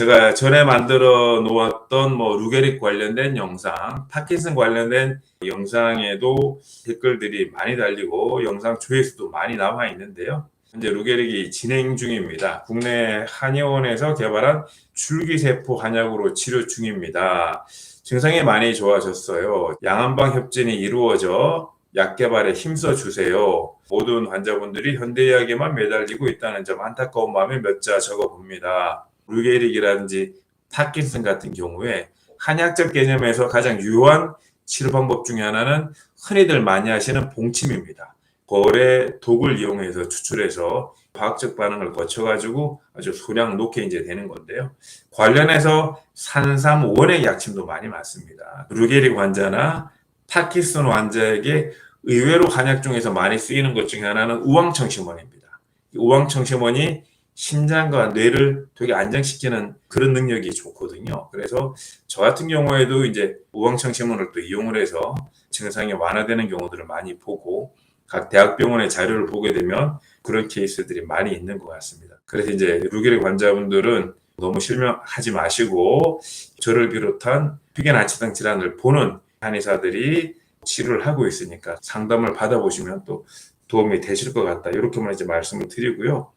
제가 전에 만들어 놓았던 뭐 루게릭 관련된 영상, 파킨슨 관련된 영상에도 댓글들이 많이 달리고 영상 조회수도 많이 남아 있는데요. 현재 루게릭이 진행 중입니다. 국내 한의원에서 개발한 줄기세포 한약으로 치료 중입니다. 증상이 많이 좋아졌어요. 양한방 협진이 이루어져 약 개발에 힘써 주세요. 모든 환자분들이 현대의학에만 매달리고 있다는 점 안타까운 마음에 몇 자 적어 봅니다. 루게릭이라든지 파킨슨 같은 경우에 한약적 개념에서 가장 유효한 치료 방법 중에 하나는 흔히들 많이 하시는 봉침입니다. 벌의 독을 이용해서 추출해서 화학적 반응을 거쳐가지고 아주 소량 놓게 이제 되는 건데요. 관련해서 산삼 원액 약침도 많이 맞습니다. 루게릭 환자나 파킨슨 환자에게 의외로 한약 중에서 많이 쓰이는 것 중에 하나는 우황청심원입니다. 이 우황청심원이 심장과 뇌를 되게 안정시키는 그런 능력이 좋거든요. 그래서 저 같은 경우에도 이제 우황청심원을 또 이용을 해서 증상이 완화되는 경우들을 많이 보고 각 대학병원의 자료를 보게 되면 그런 케이스들이 많이 있는 것 같습니다. 그래서 이제 루게릭 환자분들은 너무 실명하지 마시고 저를 비롯한 피견아치등 질환을 보는 한의사들이 치료를 하고 있으니까 상담을 받아보시면 또 도움이 되실 것 같다. 이렇게만 이제 말씀을 드리고요.